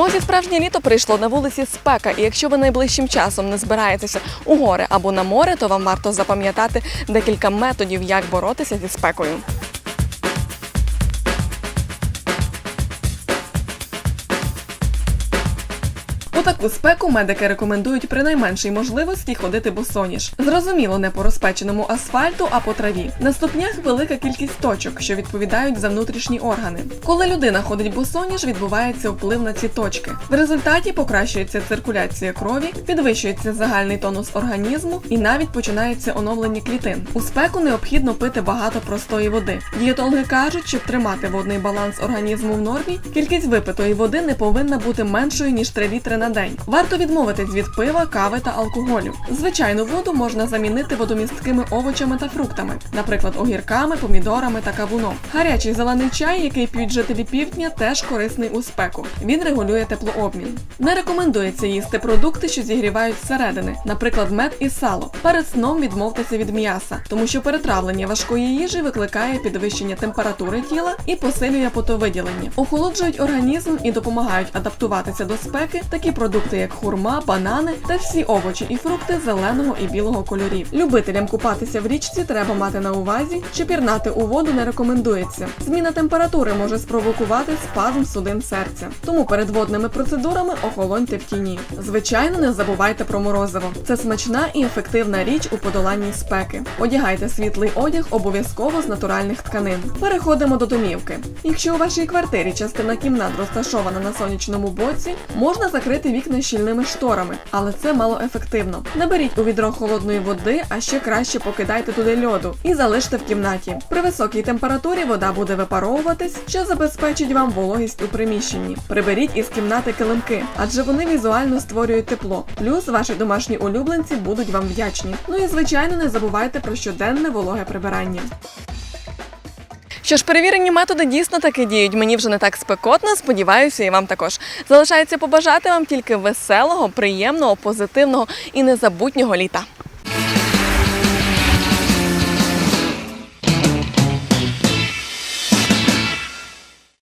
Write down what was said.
Ну ось і справжнє літо прийшло на вулиці спека, і якщо ви найближчим часом не збираєтеся у гори або на море, то вам варто запам'ятати декілька методів, як боротися зі спекою. У таку спеку медики рекомендують при найменшій можливості ходити босоніж. Зрозуміло, не по розпеченому асфальту, а по траві. На ступнях велика кількість точок, що відповідають за внутрішні органи. Коли людина ходить босоніж, відбувається вплив на ці точки. В результаті покращується циркуляція крові, підвищується загальний тонус організму і навіть починається оновлення клітин. У спеку необхідно пити багато простої води. Дієтологи кажуть, щоб тримати водний баланс організму в нормі, кількість випитої води не повинна бути меншою ніж 3 літри на день. Варто відмовитись від пива, кави та алкоголю. Звичайну воду можна замінити водомісткими овочами та фруктами, наприклад, огірками, помідорами та кавуном. Гарячий зелений чай, який п'ють жителі півдня, теж корисний у спеку. Він регулює теплообмін. Не рекомендується їсти продукти, що зігрівають зсередини, наприклад, мед і сало. Перед сном відмовтеся від м'яса, тому що перетравлення важкої їжі викликає підвищення температури тіла і посилює потовиділення. Охолоджують організм і допомагають адаптуватися до спеки такі продукти, як хурма, банани та всі овочі і фрукти зеленого і білого кольорів. Любителям купатися в річці треба мати на увазі, що пірнати у воду не рекомендується. Зміна температури може спровокувати спазм судин серця. Тому перед водними процедурами охолоньте в тіні. Звичайно, не забувайте про морозиво. Це смачна і ефективна річ у подоланні спеки. Одягайте світлий одяг обов'язково з натуральних тканин. Переходимо до домівки. Якщо у вашій квартирі частина кімнат розташована на сонячному боці, можна закрити вікна щільними шторами, але це мало ефективно. Наберіть у відро холодної води, а ще краще покидайте туди льоду і залиште в кімнаті. При високій температурі вода буде випаровуватись, що забезпечить вам вологість у приміщенні. Приберіть із кімнати килимки, адже вони візуально створюють тепло. Плюс ваші домашні улюбленці будуть вам вдячні. Ну і звичайно, не забувайте про щоденне вологе прибирання. Що ж, перевірені методи дійсно таки діють. Мені вже не так спекотно, сподіваюся, і вам також. Залишається побажати вам тільки веселого, приємного, позитивного і незабутнього літа.